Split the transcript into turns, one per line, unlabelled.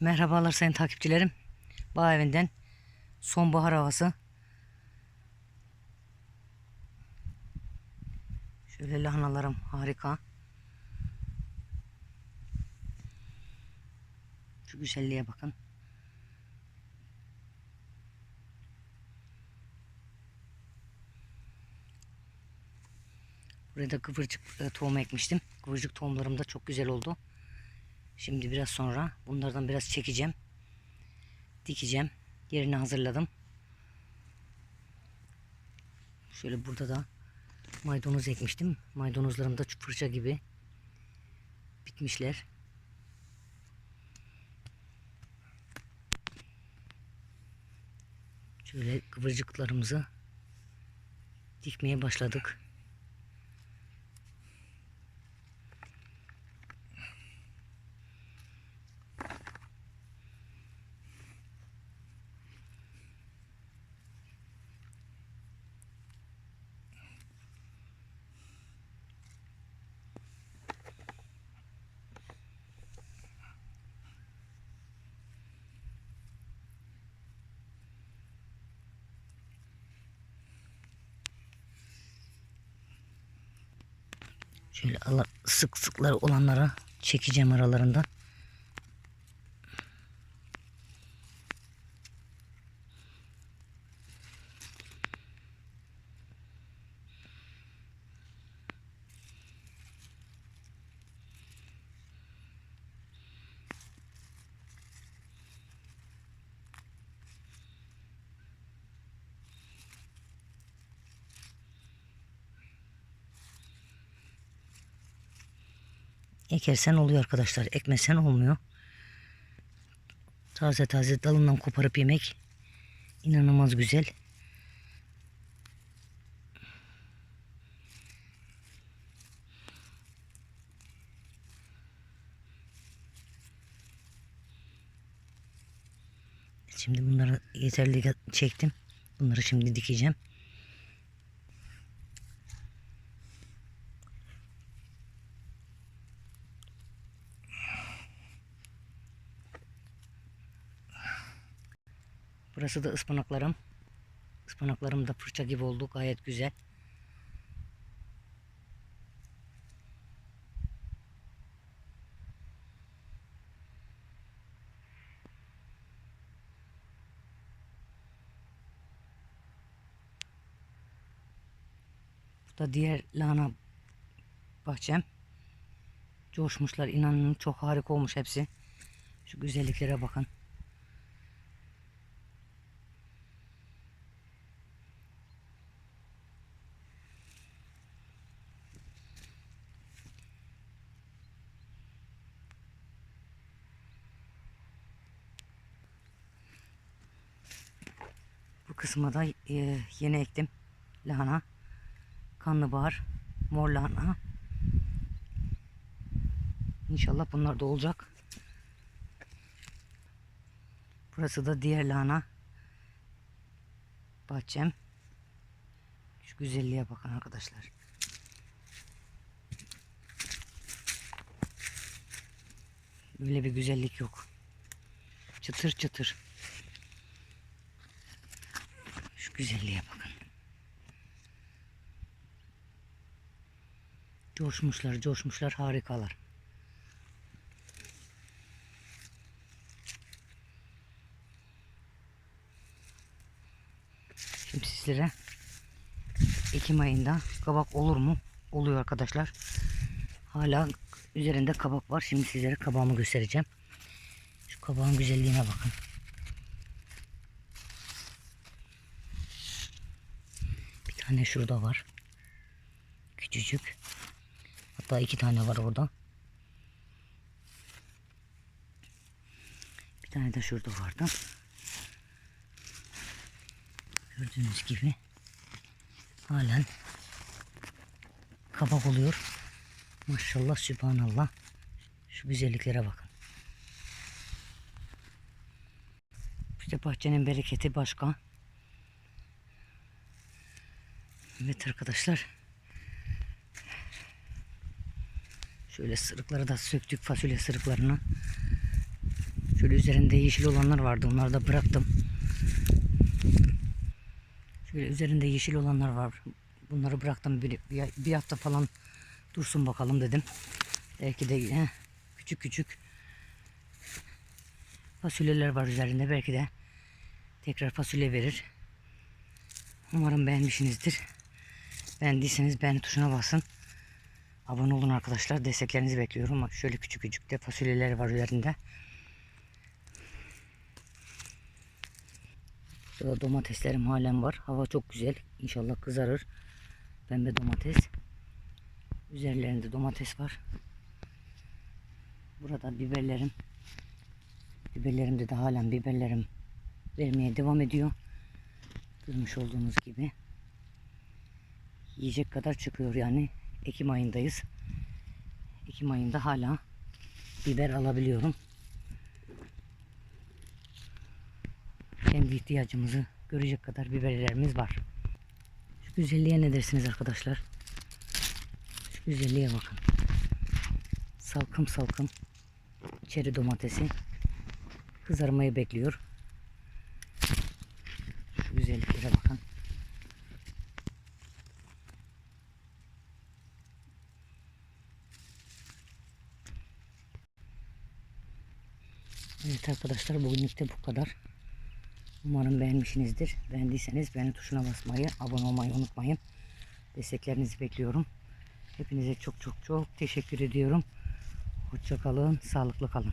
Merhabalar sayın takipçilerim. Bağ evinden sonbahar havası. Şöyle lahanalarım harika. Şu güzelliğe bakın. Buraya da kıvırcık e, tohum ekmiştim. Kıvırcık tohumlarım da çok güzel oldu. Şimdi biraz sonra bunlardan biraz çekeceğim. Dikeceğim. Yerini hazırladım. Şöyle burada da maydanoz ekmiştim. Maydanozlarım da fırça gibi bitmişler. Şöyle kıvırcıklarımızı dikmeye başladık. Şöyle sık sıklar olanlara çekeceğim aralarından. Ekersen oluyor arkadaşlar. Ekmesen olmuyor. Taze taze dalından koparıp yemek inanılmaz güzel. Şimdi bunları yeterli çektim. Bunları şimdi dikeceğim. Burası da ıspanaklarım. Ispanaklarım da fırça gibi oldu. Gayet güzel. Bu da diğer lahana bahçem. Coşmuşlar inanın çok harika olmuş hepsi. Şu güzelliklere bakın. Kısma da e, yeni ektim. Lahana, karnabahar, mor lahana. İnşallah bunlar da olacak. Burası da diğer lahana. Bahçem. Şu güzelliğe bakın arkadaşlar. Böyle bir güzellik yok. Çıtır çıtır. Güzelliğe bakın. Coşmuşlar, coşmuşlar, harikalar. Şimdi sizlere Ekim ayında kabak olur mu? Oluyor arkadaşlar. Hala üzerinde kabak var. Şimdi sizlere kabağımı göstereceğim. Şu kabağın güzelliğine bakın. Tane şurada var. Küçücük. Hatta iki tane var orada. Bir tane de şurada vardı. Gördüğünüz gibi halen kabak oluyor. Maşallah sübhanallah. Şu güzelliklere bakın. İşte bahçenin bereketi başka. Evet arkadaşlar. Şöyle sırıkları da söktük fasulye sırıklarını. Şöyle üzerinde yeşil olanlar vardı. Onları da bıraktım. Şöyle üzerinde yeşil olanlar var. Bunları bıraktım. Bir, bir, hafta falan dursun bakalım dedim. Belki de he, küçük küçük fasulyeler var üzerinde. Belki de tekrar fasulye verir. Umarım beğenmişsinizdir. Beğendiyseniz beğeni tuşuna basın. Abone olun arkadaşlar. Desteklerinizi bekliyorum. Bak Şöyle küçük küçük de fasulyeler var üzerinde. Burada domateslerim halen var. Hava çok güzel. İnşallah kızarır. Pembe domates. Üzerlerinde domates var. Burada biberlerim. Biberlerimde de halen biberlerim vermeye devam ediyor. Görmüş olduğunuz gibi. Yiyecek kadar çıkıyor yani. Ekim ayındayız. Ekim ayında hala biber alabiliyorum. Kendi ihtiyacımızı görecek kadar biberlerimiz var. Şu güzelliğe ne dersiniz arkadaşlar? Şu güzelliğe bakın. Salkım salkım çeri domatesi kızarmayı bekliyor. Şu güzelliklere bakın. Evet arkadaşlar bugünlük de bu kadar. Umarım beğenmişsinizdir. Beğendiyseniz beğeni tuşuna basmayı, abone olmayı unutmayın. Desteklerinizi bekliyorum. Hepinize çok çok çok teşekkür ediyorum. Hoşça kalın, sağlıklı kalın.